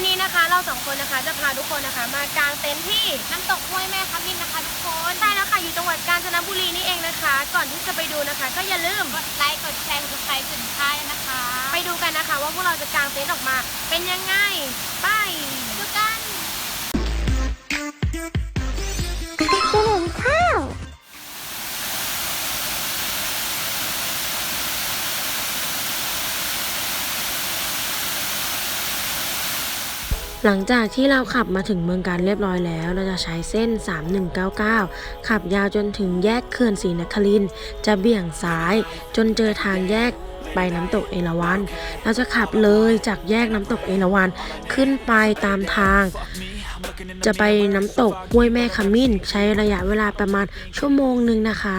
วันนี้นะคะเราสองคนนะคะจะพาทุกคนนะคะ มากางเต็นท์ที่น้ำตกห้วยแม่คำมินนะคะทุกคนใช่แล้วค่ะอยู่จังหวัดกาญจนบุรีนี่เองนะคะ ก่อนที่จะไปดูนะคะ ก็อย่าลืมกดไลค์กดแชร์กดติดตามถึงค่ายนะคะ ไปดูกันนะคะ ว่าพวกเราจะกางเต็นท์ออกมา เป็นยังไงไปดูกัน หลังจากที่เราขับมาถึงเมืองการเรียบร้อยแล้ว เราจะใช้เส้น 3199 ขับยาวจนถึงแยกเขื่อนศรีนครินจะเบี่ยงซ้าย จนเจอทางแยกไปน้ำตกเอราวัณเราจะขับเลยจากแยกน้ำตกเอราวัณขึ้นไปตามทาง จะไปน้ำตกห้วยแม่ขมิ้น ใช้ระยะเวลาประมาณชั่วโมงหนึ่งนะคะ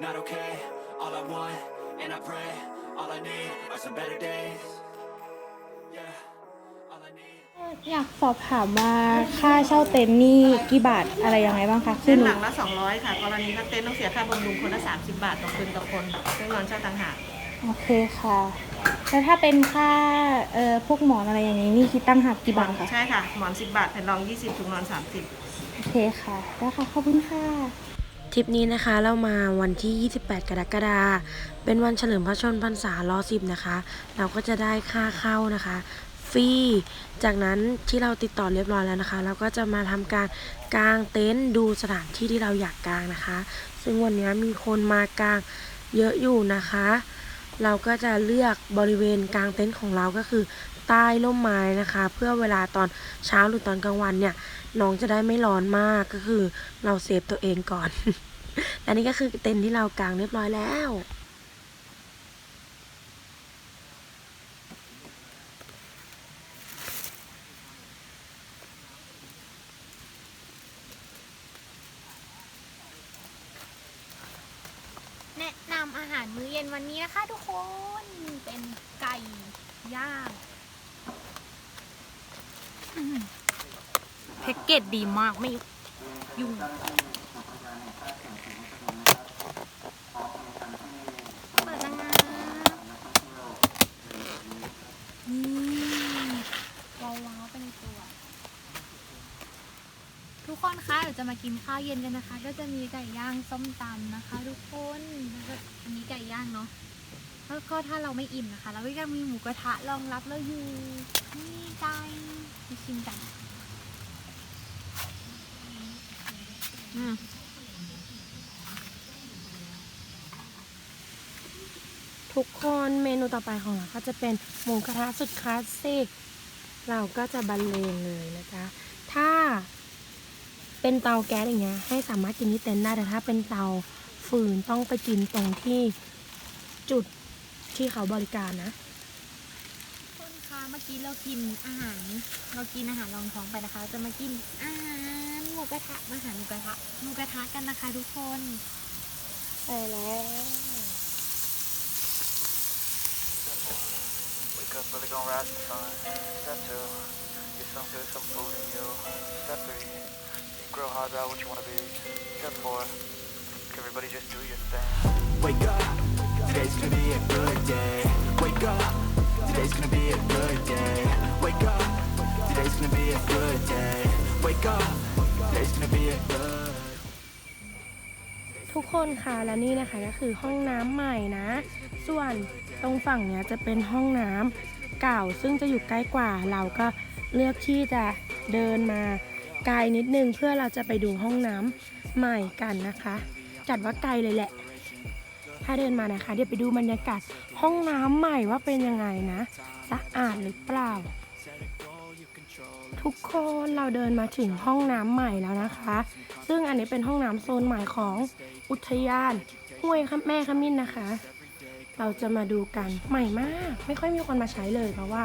not okay. All I want, and I pray, all I need are some better days. Yeah, all I need. อยากสอบถามว่าค่าเช่าเต็นท์นี่กี่บาทอะไรยังไงบ้างคะคืเส้อนหนูหลังละ 200 ค่ะ กรณีถ้าเต็นท์ต้องเสียค่าบำรุงคนละ 30 บาทต่อคืนต่อคนซึ่งนอนเช่าต่างหากโอเคค่ะ แล้วถ้าเป็นค่าเอ่อพวกหมอนอะไรอย่างนี้นี่คิดตั้งหักกี่บาทคะใช่ค่ะ หมอน 10 บาทแผ่นรอง 20ถุงนอน 30โอเคค่ะได้ค่ะขอบคุณค่ะ ทริปนี้นะคะเรามาวันที่ 28 กรกฎาคมเป็นวันเฉลิมพระชนพรรษารอสิบนะคะ เราก็จะได้ค่าเข้านะคะฟรีจากนั้นที่เราติดต่อเรียบร้อยแล้วนะคะ เราก็จะมาทำการกางเต็นท์ดูสถานที่ที่เราอยากกางนะคะ ซึ่งวันนี้มีคนมากางเยอะอยู่นะคะ เราก็จะเลือกบริเวณกางเต็นท์ของเราก็คือ ใต้ร่มไม้นะคะ เพื่อเวลาตอนเช้าหรือตอนกลางวันเนี่ยน้องจะได้ไม่ร้อนมากก็คือเราเซฟตัวเองก่อน และนี่ก็คือเต็นท์ที่เรากางเรียบร้อยแล้วแนะนำอาหารมื้อเย็นวันนี้นะคะทุกคน เป็นไก่ย่าง แพ็กเกจดีมากไม่ยุ่งเปิดแล้วนะนี่ว้าวๆไปในตัว ทุกคนคะเดี๋ยวจะมากินข้าวเย็นกันนะคะ ก็จะมีไก่ย่างส้มตำนะคะ ทุกคนแล้วก็อันนี้ไก่ย่างเนาะ แล้วก็ถ้าเราไม่อิ่มนะคะ เราก็ยังมีหมูกระทะรองรับเราอยู่นี่ไก่ไปชิมกันอืมทุกคนเมนูต่อไปของเราก็จะเป็นหมูกระทะสุดคลาสสิก เราก็จะบรรเลงเลยนะจ๊ะ ถ้าเป็นเตาแก๊สอย่างเงี้ยให้สามารถกินที่เต็นท์ได้แต่ถ้าเป็นเตาฟืนต้องไปกินตรงที่จุด ที่เขาบริการนะทุกคนคะเมื่อกี้เรากินอาหาร เรากินอาหารรองท้องไปนะคะ จะมากินอาหารหมูกระทะมาหาหมูกระทะหมูกระทะกันนะคะทุกคนไปแล้ว Wake up early, gon' rise to sun. Step two, get some good, some food in you. Step three, grow hard about what you wanna be. Step four, everybody just do your thing. Wake up, today's gonna be a good day. Wake up, today's gonna be a good day. Wake up, today's gonna be a good day. Wake up, today's gonna be a good ทุกคนค่ะและนี่นะคะก็คือห้องน้ำใหม่นะ ส่วนตรงฝั่งเนี้ยจะเป็นห้องน้ำเก่าซึ่งจะอยู่ใกล้กว่าเราก็เลือกที่จะเดินมาไกลนิดนึงเพื่อเราจะไปดูห้องน้ำใหม่กันนะคะ จัดว่าไกลเลยแหละ ถ้าเดินมานะคะ เดี๋ยวไปดูบรรยากาศห้องน้ำใหม่ว่าเป็นยังไงนะสะอาดหรือเปล่า ทุกคนเราเดินมาถึงห้องน้ำใหม่แล้วนะคะ ซึ่งอันนี้เป็นห้องน้ำโซนใหม่ของอุทยานห้วยแม่ขมิ้นนะคะ เราจะมาดูกันใหม่มาก ไม่ค่อยมีคนมาใช้เลยเพราะว่า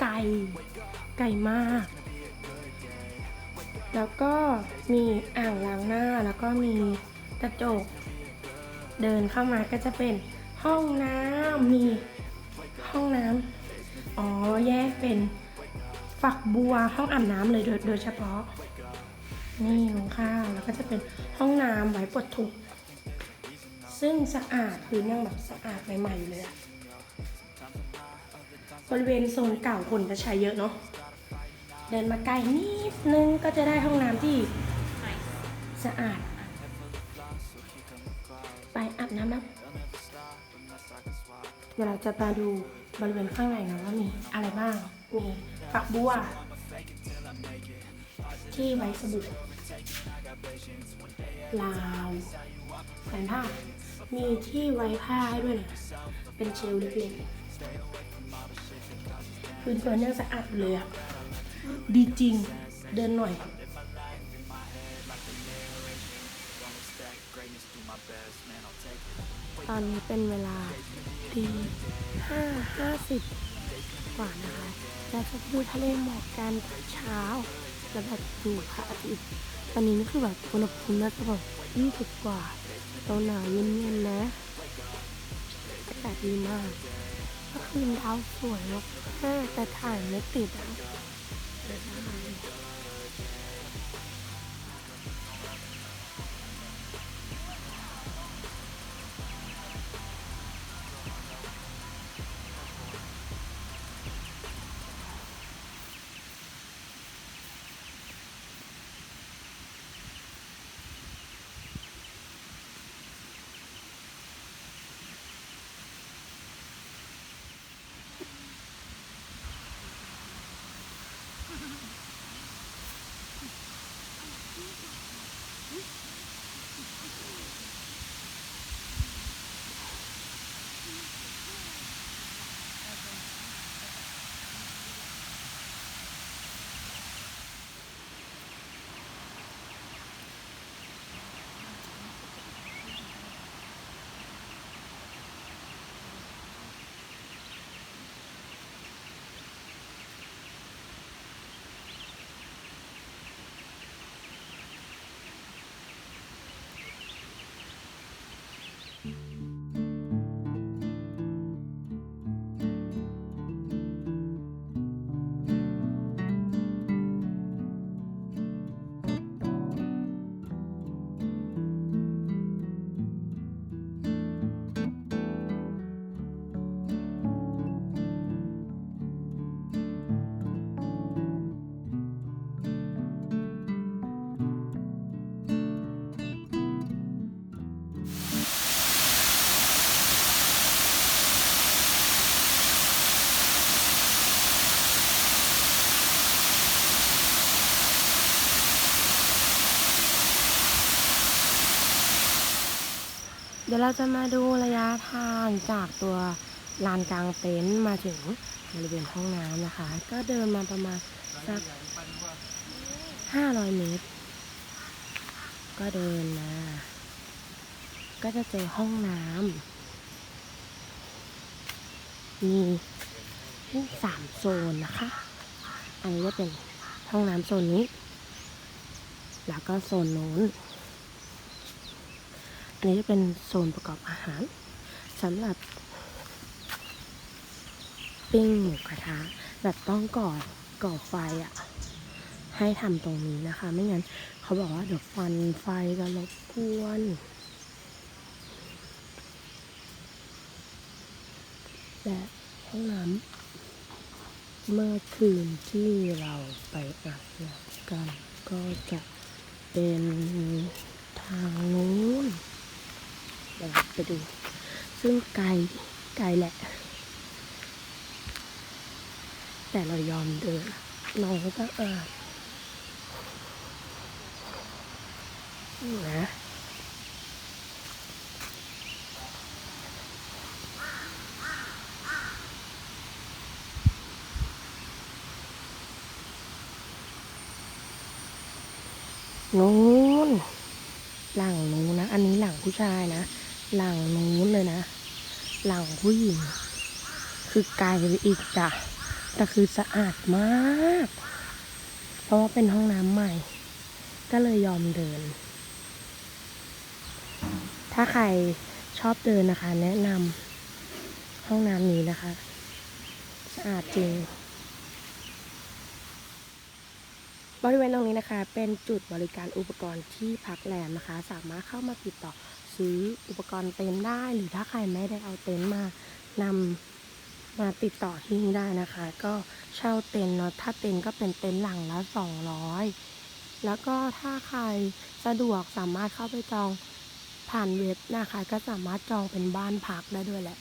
ไกลไกลมาก แล้วก็มีอ่างล้างหน้าแล้วก็มีกระจก เดินเข้ามาก็จะเป็นห้องน้ำมีห้องน้ำอ๋อแยกเป็นฝักบัวห้องอาบน้ำเลยโดยโดยเฉพาะ นี่ลงข้าวแล้วก็จะเป็นห้องน้ำไว้ปลดทุกข์ซึ่งสะอาดพื้นยังแบบสะอาดใหม่ๆอยู่เลยอะบริเวณโซนเก่าคนจะใช้เยอะเนาะเดินมาใกล้นิดนึงก็จะได้ห้องน้ำที่สะอาด น้ำนะเดี๋ยวเราจะมาดูบริเวณข้างในนะว่ามีอะไรบ้าง มีฝักบัว ที่ไว้สบู่ลาวแผ่นผ้า มีที่ไว้ผ้าให้ด้วยนะเป็นเชลฟ์เล็กๆพื้นเฟิร์นยังสะอาดเลยอะดีจริง เดินหน่อย ตอนนี้เป็นเวลาตีห้าห้าสิบกว่านะคะเราจะดูทะเลหมอกกันตอนเช้า แล้วแบบดูพระอาทิตย์ตอนนี้นี่คือแบบอุณหภูมิน่าจะแบบยี่สิบกว่าตอนหนาวเย็นๆนะอากาศดีมาก ก็คืนดาวสวยมากแต่ถ่ายไม่ติดอะ เราจะมาดูระยะทางจากตัวลานกลางเต็นท์มาถึงบริเวณห้องน้ำนะคะ ก็เดินมาประมาณสักห้าร้อยเมตร ก็เดินมา ก็จะเจอห้องน้ำมีสามโซนนะคะ อันนี้ก็เป็นห้องน้ำโซนนี้ แล้วก็โซนโน้น อันนี้จะเป็นโซนประกอบอาหารสำหรับ ปิ้งหมูกระทะแบบต้องก่อก่อไฟอะ่ะ ให้ทำตรงนี้นะคะ ไม่งั้นเขาบอกว่าเดี๋ยวฟันไฟจะรบกวนและห้องน้ำเมื่อคืนที่เราไปอาบน้ำกันก็จะเป็นทางนู้น เดี๋ยวไปดู ซึ่งไกลไกลแหละ แต่เรายอมเดินน้องก็เอาบนี่นะนู้นหลังนู้นนะ อันนี้หลังผู้ชายนะ หลังนู้นเลยนะ หลังผู้หญิง คือไกลไปอีกจ้ะแต่คือสะอาดมาก เพราะว่าเป็นห้องน้ำใหม่ ก็เลยยอมเดิน ถ้าใครชอบเดินนะคะ แนะนำห้องน้ำนี้นะคะ สะอาดจริงบริเวณตรงนี้นะคะ เป็นจุดบริการอุปกรณ์ที่พักแรมนะคะ สามารถเข้ามาติดต่อ ซื้ออุปกรณ์เต็นท์ได้ หรือถ้าใครไม่ได้เอาเต็นท์มานำมาติดต่อที่นี่ได้นะคะ ก็เช่าเต็นท์เนาะถ้าเต็นท์ก็เป็นเต็นท์หลังละ200 แล้วก็ถ้าใครสะดวกสามารถเข้าไปจองผ่านเว็บนะคะ ก็สามารถจองเป็นบ้านพักได้ด้วยแหละ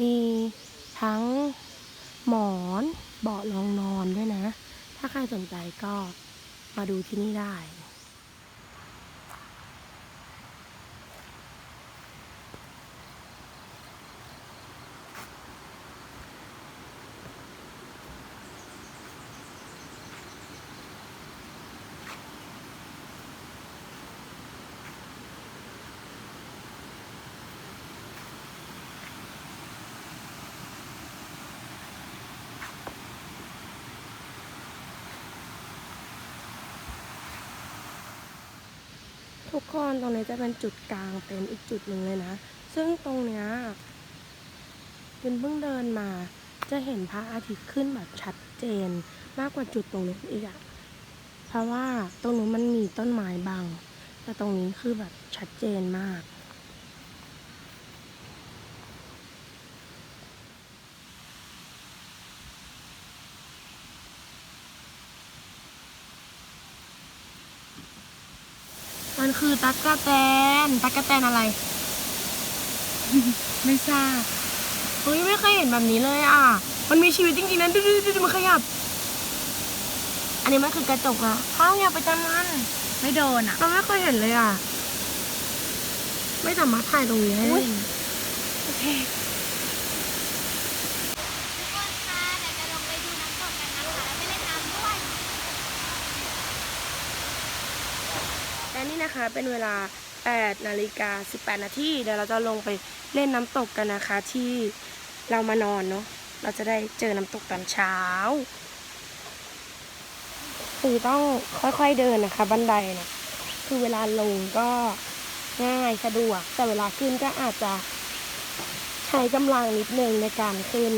มีทั้งหมอนเบาะรองนอนด้วยนะ ถ้าใครสนใจก็มาดูที่นี่ได้ ทุกคนตรงนี้จะเป็นจุดกลางเป็นอีกจุดหนึ่งเลยนะ ซึ่งตรงเนี้ยเป็นเพิ่งเดินมา จะเห็นพระอาทิตย์ขึ้นแบบชัดเจน มากกว่าจุดตรงนู้นอีกอะเพราะว่าตรงนู้นมันมีต้นไม้บัง แต่ตรงนี้คือแบบชัดเจนมาก มันคือตั๊กกะแตน ตั๊กกะแตนอะไร ไม่ทราบเฮ้ยไม่เคยเห็นแบบนี้เลยอะ มันมีชีวิตจริงๆนะดูดูดูดูมันขยับ อันนี้มันคือกระจกอะข้าวอย่าไปจันมันไม่โดนอะ เราไม่เคยเห็นเลยอะ ไม่สามารถถ่ายตรงนี้ให้อุ๊ยโอเค ทุกคนคะเดี๋ยวจะลงไปดูน้ำตกกันนะคะแล้วไปเล่นน้ำด้วย และนี่นะคะเป็นเวลา 8 นาฬิกา 18 นาทีเดี๋ยวเราจะลงไปเล่นน้ำตกกันนะคะที่เรามานอนเนาะเราจะได้เจอน้ำตกตอนเช้า คือต้องค่อยๆเดินนะคะ บันไดเนะคือเวลาลงก็ง่ายสะดวก แต่เวลาขึ้นก็อาจจะใช้กำลังนิดนึงในการขึ้น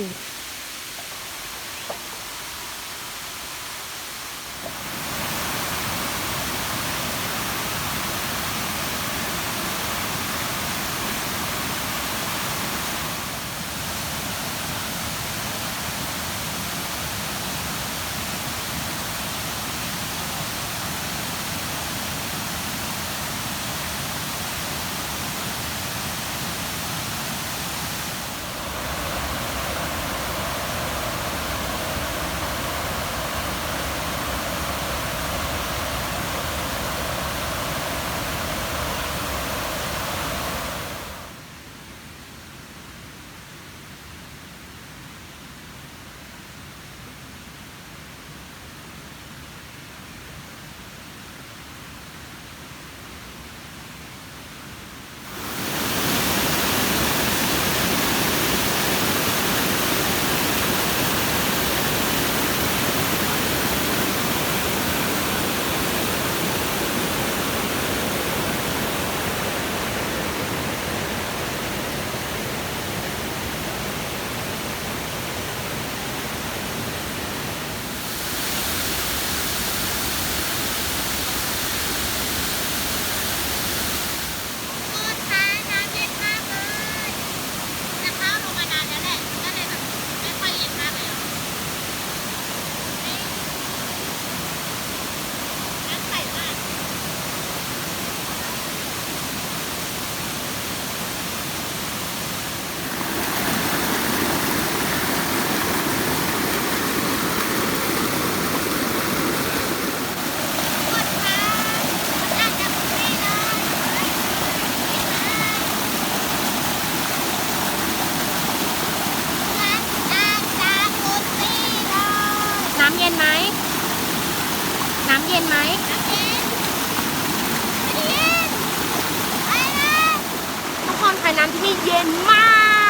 เย็นมา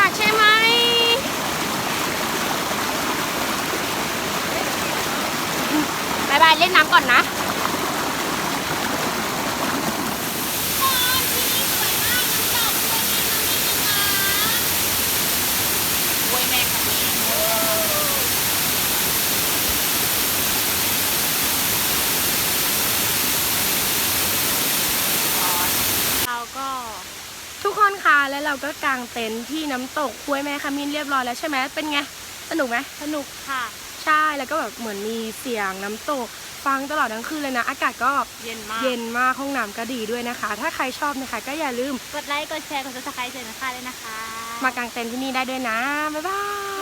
กใช่ไหมบายบายเล่นน้ำก่อนนะ เราก็ทุกคนคะแล้วเรา ก็กางเต็นท์ที่น้ำตกห้วยแม่ขมิ้นเรียบร้อยแล้วใช่ไหมเป็นไง สนุกไหมสนุกค่ะ ใช่แล้วก็แบบเหมือนมีเสียงน้ำตก ฟังตลอดทั้งคืนเลยนะ อากาศก็เย็นมากเย็นมากห้องน้ำก็ดีด้วยนะคะ ถ้าใครชอบนะคะ ก็อย่าลืมกดไลค์กดแชร์กดซับสไครต์เสร็จนะคะเลยนะคะ มากางเต็นท์ที่นี่ได้ด้วยนะบ๊ายบาย